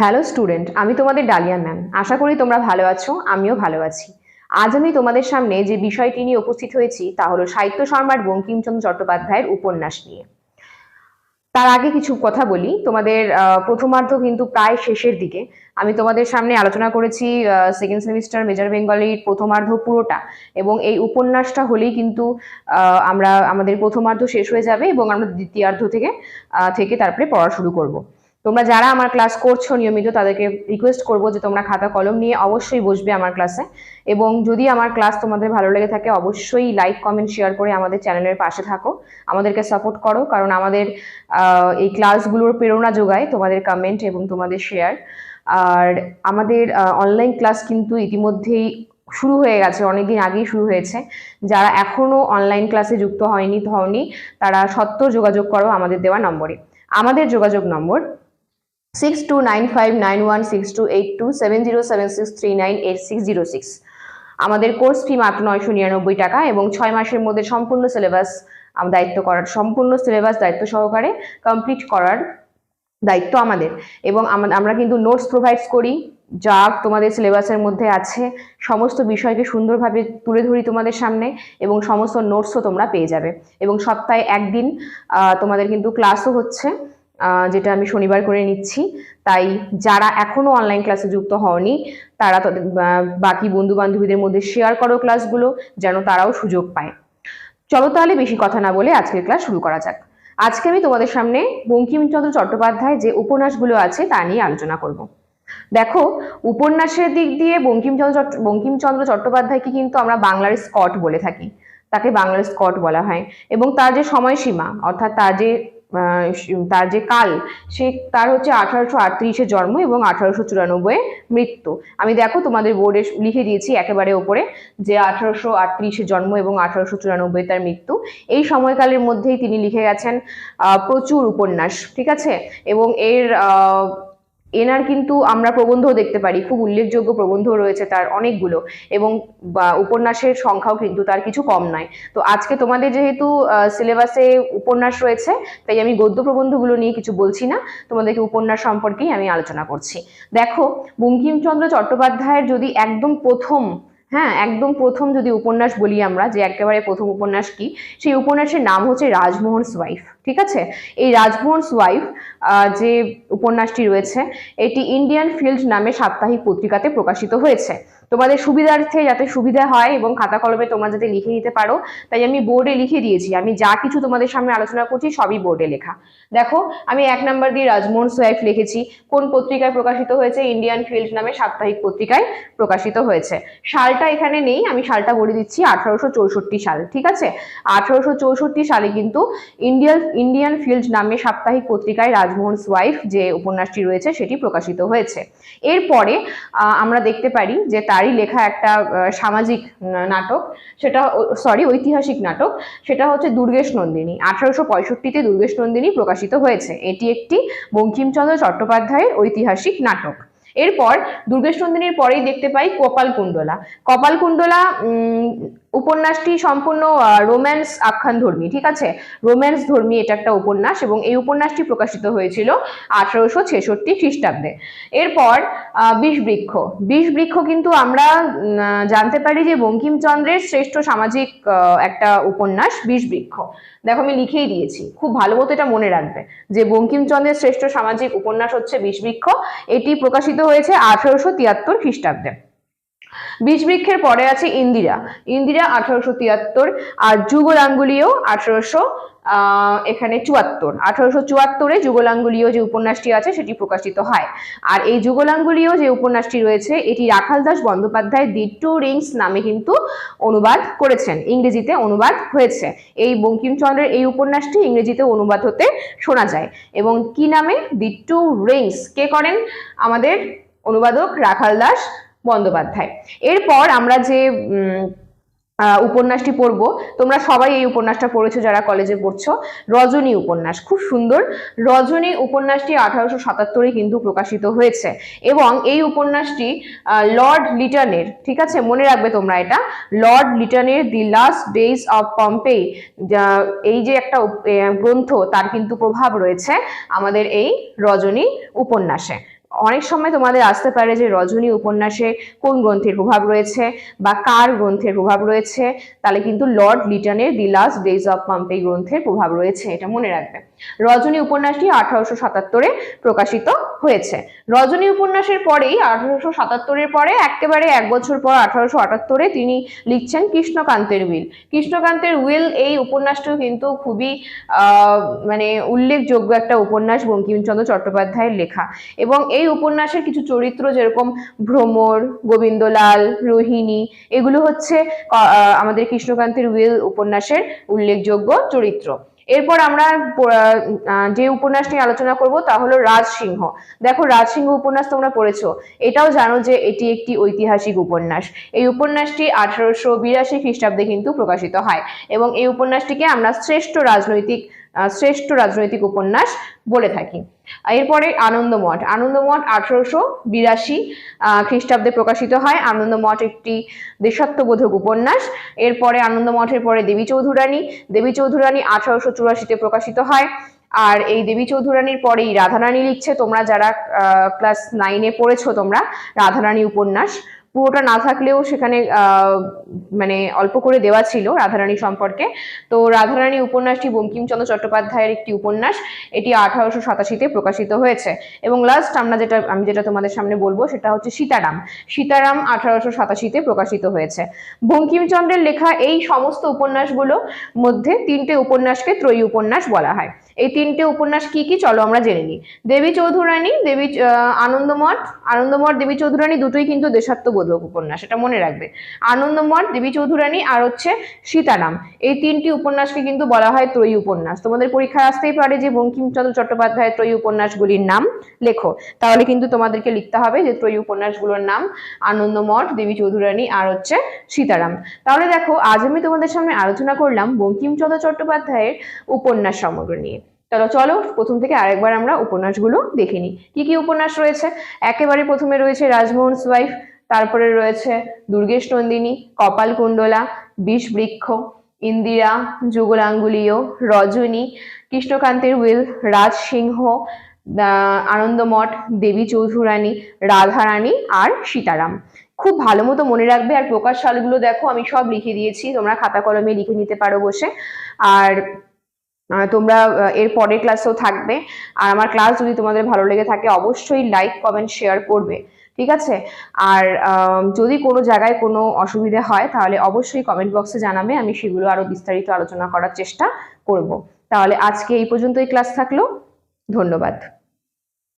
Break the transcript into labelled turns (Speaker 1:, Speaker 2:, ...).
Speaker 1: Hello student আমি তোমাদের dahlia ma'am আশা করি তোমরা ভালো আছো, আমিও ভালো আছি। আজ আমি তোমাদের সামনে যে বিষয়টি নিয়ে উপস্থিত হয়েছি, তা হলো সাহিত্য সম্রাট বঙ্কিমচন্দ্র চট্টোপাধ্যায়ের উপন্যাস নিয়ে। তার আগে কিছু কথা বলি। তোমাদের প্রথমার্ধ কিন্তু প্রায় শেষের দিকে। আমি তোমাদের সামনে আলোচনা করেছি সেকেন্ড সেমিস্টার মেজর বেঙ্গলির প্রথমার্ধ পুরোটা। এবং এই উপন্যাসটা হলেই কিন্তু আমরা, আমাদের প্রথমার্ধ শেষ হয়ে যাবে এবং আমরা দ্বিতীয়ার্ধ থেকে থেকে তারপরে পড়া শুরু করব। তোমরা যারা আমার ক্লাস করছ নিয়মিত, তাদেরকে রিকোয়েস্ট করব যে তোমরা খাতা কলম নিয়ে অবশ্যই বসবে আমার ক্লাসে এবং যদি আমার ক্লাস তোমাদের ভালো লেগে থাকে, অবশ্যই লাইক কমেন্ট শেয়ার করে আমাদের চ্যানেলের পাশে থাকো। আমাদেরকে সাপোর্ট করো, কারণ আমাদের এই ক্লাসগুলোর প্রেরণা যোগায় তোমাদের কমেন্ট এবং তোমাদের শেয়ার আর আমাদের অনলাইন ক্লাস কিন্তু ইতিমধ্যেই শুরু হয়ে গেছে, অনেকদিন আগেই শুরু হয়েছে। যারা এখনও অনলাইন ক্লাসে যুক্ত হয়নি হওনি তারা সত্ত্বর যোগাযোগ করো আমাদের দেওয়া নম্বরে। আমাদের যোগাযোগ নম্বর six two nine five nine one six two eight two seven zero seven six three nine eight six zero six আমাদের কোর্স ফি মাত্র নয়শো নিরানব্বই টাকা এবং ছয় মাসের মধ্যে সম্পূর্ণ সিলেবাস দায়িত্ব করার, সম্পূর্ণ সিলেবাস দায়িত্ব সহকারে কমপ্লিট করার দায়িত্ব আমাদের। এবং আমরা কিন্তু নোটস প্রোভাইডস করি, যা তোমাদের সিলেবাসের মধ্যে আছে, সমস্ত বিষয়কে সুন্দরভাবে তুলে ধরি তোমাদের সামনে এবং সমস্ত নোটসও তোমরা পেয়ে যাবে। এবং সপ্তাহে একদিন তোমাদের কিন্তু ক্লাসও হচ্ছে। যেটা আমি শনিবার করে নিচ্ছি। তাই যারা এখনও অনলাইন ক্লাসে যুক্ত হওনি, তারা তাদের বাকি বন্ধু বান্ধবীদের মধ্যে শেয়ার করো ক্লাসগুলো যেন তারাও সুযোগ পায়। চলো তাহলে বেশি কথা না বলে আজকের ক্লাস শুরু করা যাক। আজকে আমি তোমাদের সামনে বঙ্কিমচন্দ্র চট্টোপাধ্যায় যে উপন্যাসগুলো আছে, তা নিয়ে আলোচনা করব। দেখো, উপন্যাসের দিক দিয়ে বঙ্কিমচন্দ্র বঙ্কিমচন্দ্র চট্টোপাধ্যায়কে কিন্তু আমরা বাংলার স্কট বলে থাকি। তাকে বাংলার স্কট বলা হয়। এবং তার যে সময়সীমা, অর্থাৎ তার যে তার যে কাল, সে তার হচ্ছে আঠারোশো আটত্রিশে জন্ম এবং আঠারোশো চুরানব্বই মৃত্যু। আমি দেখো তোমাদের বোর্ডে লিখে দিয়েছি একেবারে ওপরে যে আঠারোশো আটত্রিশে জন্ম এবং আঠারোশো চুরানব্বই তার মৃত্যু। এই সময়কালের মধ্যেই তিনি লিখে গেছেন প্রচুর উপন্যাস, ঠিক আছে? এবং এর এনার কিন্তু আমরা প্রবন্ধও দেখতে পারি, খুব উল্লেখযোগ্য প্রবন্ধ রয়েছে তার অনেকগুলো এবং উপন্যাসের সংখ্যাও কিন্তু তার কিছু কম নয়। তো আজকে তোমাদের যেহেতু সিলেবাসে উপন্যাস রয়েছে, তাই আমি গদ্য প্রবন্ধগুলো নিয়ে কিছু বলছি না, তোমাদেরকে উপন্যাস সম্পর্কেই আমি আলোচনা করছি। দেখো, বঙ্কিমচন্দ্র চট্টোপাধ্যায়ের যদি একদম প্রথম হ্যাঁ একদম প্রথম যদি উপন্যাস বলি আমরা, যে একেবারে প্রথম উপন্যাস কি, সেই উপন্যাসের নাম হচ্ছে রাজমোহন ওয়াইফ ঠিক আছে? এই রাজমোহনস ওয়াইফ যে উপন্যাসটি রয়েছে, এটি ইন্ডিয়ান ফিল্ড নামে সাপ্তাহিক পত্রিকাতে প্রকাশিত হয়েছে। তোমাদের সুবিধার্থে যাতে সুবিধা হয় এবং খাতা কলমে তোমরা যাতে লিখে নিতে পারো, তাই আমি বোর্ডে লিখে দিয়েছি। আমি যা কিছু তোমাদের সামনে আলোচনা করছি, সবই বোর্ডে লেখা। দেখো, আমি এক নাম্বার দিয়ে রাজমোহন সোয়াইফ লিখেছি। কোন পত্রিকায় প্রকাশিত হয়েছে? ইন্ডিয়ান ফিল্ড নামে সাপ্তাহিক পত্রিকায় প্রকাশিত হয়েছে। সালটা এখানে নেই, আমি সালটা বলে দিচ্ছি আঠারোশো চৌষট্টি সাল, ঠিক আছে? আঠারোশো চৌষট্টি সালে কিন্তু ইন্ডিয়ান ইন্ডিয়ান ফিল্ড নামে সাপ্তাহিক পত্রিকায় রাজমোহন সোয়াইফ যে উপন্যাসটি রয়েছে, সেটি প্রকাশিত হয়েছে। এরপরে আমরা দেখতে পারি যে তারই লেখা একটা সামাজিক নাটক, সেটা সরি ঐতিহাসিক নাটক, সেটা হচ্ছে দুর্গেশ নন্দিনী। আঠারোশো পঁয়ষট্টিতে দুর্গেশ নন্দিনী প্রকাশিত হয়েছে। এটি একটি বঙ্কিমচন্দ্র চট্টোপাধ্যায়ের ঐতিহাসিক নাটক। এরপর, দুর্গেশ নন্দিনীর পরেই দেখতে পাই কপালকুণ্ডলা কপালকুণ্ডলা উপন্যাসটি সম্পূর্ণ রোম্যান্স আখ্যান ধর্মী, ঠিক আছে? রোম্যান্স ধর্মী এটা একটা উপন্যাস এবং এই উপন্যাসটি প্রকাশিত হয়েছিল আঠারোশো ছেষট্টি খ্রিস্টাব্দে। এরপর বিষবৃক্ষ। বিষবৃক্ষ কিন্তু আমরা জানতে পারি যে বঙ্কিমচন্দ্রের শ্রেষ্ঠ সামাজিক একটা উপন্যাস বিষবৃক্ষ। দেখো আমি লিখেই দিয়েছি, খুব ভালো মতো এটা মনে রাখবে যে বঙ্কিমচন্দ্রের শ্রেষ্ঠ সামাজিক উপন্যাস হচ্ছে বিষবৃক্ষ। এটি প্রকাশিত হয়েছে আঠারোশো তিয়াত্তর খ্রিস্টাব্দে। বীজবৃক্ষের পরে আছে ইন্দিরা। ইন্দিরা আঠারোশো তিয়াত্তর আর যুগলাঙ্গুলিও আঠারোশো এখানে চুয়াত্তর। আঠারোশো চুয়াত্তরে যুগলাঙ্গুলীয় যে উপন্যাসটি আছে সেটি প্রকাশিত হয়। আর এই যুগলাঙ্গুলীয় যে উপন্যাসটি রয়েছে, এটি Rakhal Das Bandyopadhyay the two rings নামে কিন্তু অনুবাদ করেছেন। ইংরেজিতে অনুবাদ হয়েছে। এই বঙ্কিমচন্দ্রের এই উপন্যাসটি ইংরেজিতে অনুবাদ হতে শোনা যায়। এবং কি নামে? দি টু রিংস। কে করেন? আমাদের অনুবাদক রাখাল দাস বন্দ্যোপাধ্যায়। এরপর আমরা যে উপন্যাসটি পড়ব, তোমরা সবাই এই উপন্যাসটা পড়েছো যারা কলেজে পড়ছো, রজনী উপন্যাস। খুব সুন্দর। রজনী উপন্যাসটি আঠারোশো সাতাত্তরে কিন্তু প্রকাশিত হয়েছে এবং এই উপন্যাসটি লর্ড লিটনের, ঠিক আছে? মনে রাখবে তোমরা এটা। লর্ড লিটনের the last days of Pompeii এই যে একটা গ্রন্থ, তার কিন্তু প্রভাব রয়েছে আমাদের এই রজনী উপন্যাসে। অনেক সময় তোমাদের আসতে পারে যে রজনী উপন্যাসে কোন গ্রন্থের প্রভাব রয়েছে বা কার গ্রন্থের প্রভাব রয়েছে, তাহলে কিন্তু লর্ড লিটনের দি লাস্ট ডেজ অফ পাম্পে গ্রন্থের প্রভাব রয়েছে, এটা মনে রাখবে। রজনী উপন্যাসটি আঠারোশো সাতাত্তরে প্রকাশিত হয়েছে। রজনী উপন্যাসের পরেই আঠারোশো সাতাত্তরের পরে একেবারে এক বছর পর আঠারোশো আটাত্তরে তিনি লিখছেন কৃষ্ণকান্তের উইল। কৃষ্ণকান্তের উইল এই উপন্যাসটিও কিন্তু খুবই মানে উল্লেখযোগ্য একটা উপন্যাস বঙ্কিমচন্দ্র চট্টোপাধ্যায়ের লেখা। এবং এই উপন্যাসের কিছু চরিত্র যেরকম ভ্রমর, গোবিন্দলাল, রোহিণী, এগুলো হচ্ছে আমাদের কৃষ্ণকান্তের উইল উপন্যাসের উল্লেখযোগ্য চরিত্র। এরপর আমরা যে উপন্যাস নিয়ে আলোচনা করব তা হলো রাজসিংহ। দেখো রাজসিংহ উপন্যাস তোমরা পড়েছ, এটাও জানো যে এটি একটি ঐতিহাসিক উপন্যাস। এই উপন্যাসটি আঠারোশো বিরাশি খ্রিস্টাব্দে কিন্তু প্রকাশিত হয় এবং এই উপন্যাসটিকে আমরা শ্রেষ্ঠ রাজনৈতিক শ্রেষ্ঠ রাজনৈতিক উপন্যাস বলে থাকি। এরপরে আনন্দমঠ। আনন্দমঠ আঠারোশো বিরাশি খ্রিস্টাব্দে প্রকাশিত হয়। আনন্দমঠ একটি দেশাত্মবোধক উপন্যাস। এরপরে আনন্দমঠের পরে দেবী চৌধুরানী। দেবী চৌধুরানী আঠারোশো চুরাশিতে প্রকাশিত হয়। আর এই দেবী চৌধুরানীর পরেই রাধারানী লিখছে। তোমরা যারা ক্লাস নাইনে পড়েছো তোমরা রাধারানী উপন্যাস পুরোটা না থাকলেও সেখানে মানে অল্প করে দেওয়া ছিল রাধারানী সম্পর্কে। তো রাধারানী উপন্যাসটি বঙ্কিমচন্দ্র চট্টোপাধ্যায়ের একটি উপন্যাস। এটি আঠারোশো সাতাশিতে প্রকাশিত হয়েছে। এবং লাস্ট আমরা যেটা, আমি যেটা তোমাদের সামনে বলব সেটা হচ্ছে সীতারাম। সীতারাম আঠারোশো সাতাশিতে প্রকাশিত হয়েছে। বঙ্কিমচন্দ্রের লেখা এই সমস্ত উপন্যাসগুলো মধ্যে তিনটে উপন্যাসকে ত্রয়ী উপন্যাস বলা হয়। এই তিনটে উপন্যাস কি কি? চলো আমরা জেনে নিই। দেবী চৌধুরানী, দেবী আনন্দমঠ আনন্দমঠ, দেবী চৌধুরানী দুটোই কিন্তু দেশাত্মবোধক উপন্যাস, এটা মনে রাখবে। আনন্দমঠ, দেবী চৌধুরানী আর হচ্ছে সীতারাম, এই তিনটি উপন্যাসকে কিন্তু বলা হয় ত্রয়ী উপন্যাস। তোমাদের পরীক্ষায় আসতেই পারে যে বঙ্কিমচন্দ্র চট্টোপাধ্যায়ের ত্রয়ী উপন্যাসগুলির নাম লেখো। তাহলে কিন্তু তোমাদেরকে লিখতে হবে যে ত্রয়ী উপন্যাসগুলোর নাম আনন্দমঠ, দেবী চৌধুরানী আর হচ্ছে সীতারাম। তাহলে দেখো, আজ আমি তোমাদের সামনে আলোচনা করলাম বঙ্কিমচন্দ্র চট্টোপাধ্যায়ের উপন্যাস সমগ্র নিয়ে। চলো চলো, প্রথম থেকে আরেকবার আমরা উপন্যাসগুলো দেখে নিই। কি কি উপন্যাস রয়েছে? একেবারে প্রথমে রয়েছে রাজমোহনস ওয়াইফ তারপরে রয়েছে দুর্গেশ নন্দিনী বিষ বৃক্ষ, ইন্দিরা যুগলাঙ্গুলীয় রজনী, কৃষ্ণকান্তের উইল, রাজ সিংহ আনন্দমঠ, দেবী চৌধুরানী, রাধারানী আর সীতারাম। খুব ভালো মতো মনে রাখবে আর প্রকাশ সালগুলো দেখো, আমি সব লিখে দিয়েছি, তোমরা খাতা কলমে লিখে নিতে পারো বসে। আর তোমরা এর পরের ক্লাসেও থাকবে। আর আমার ক্লাস যদি তোমাদের ভালো লেগে থাকে, অবশ্যই লাইক কমেন্ট শেয়ার করবে। ঠিক আছে? আর যদি কোনো জায়গায় কোনো অসুবিধা হয়, তাহলে অবশ্যই কমেন্ট বক্সে জানাবে। আমি সেগুলো আরও বিস্তারিত আলোচনা করার চেষ্টা করব। তাহলে আজকে এই পর্যন্তই ক্লাস থাকল। ধন্যবাদ।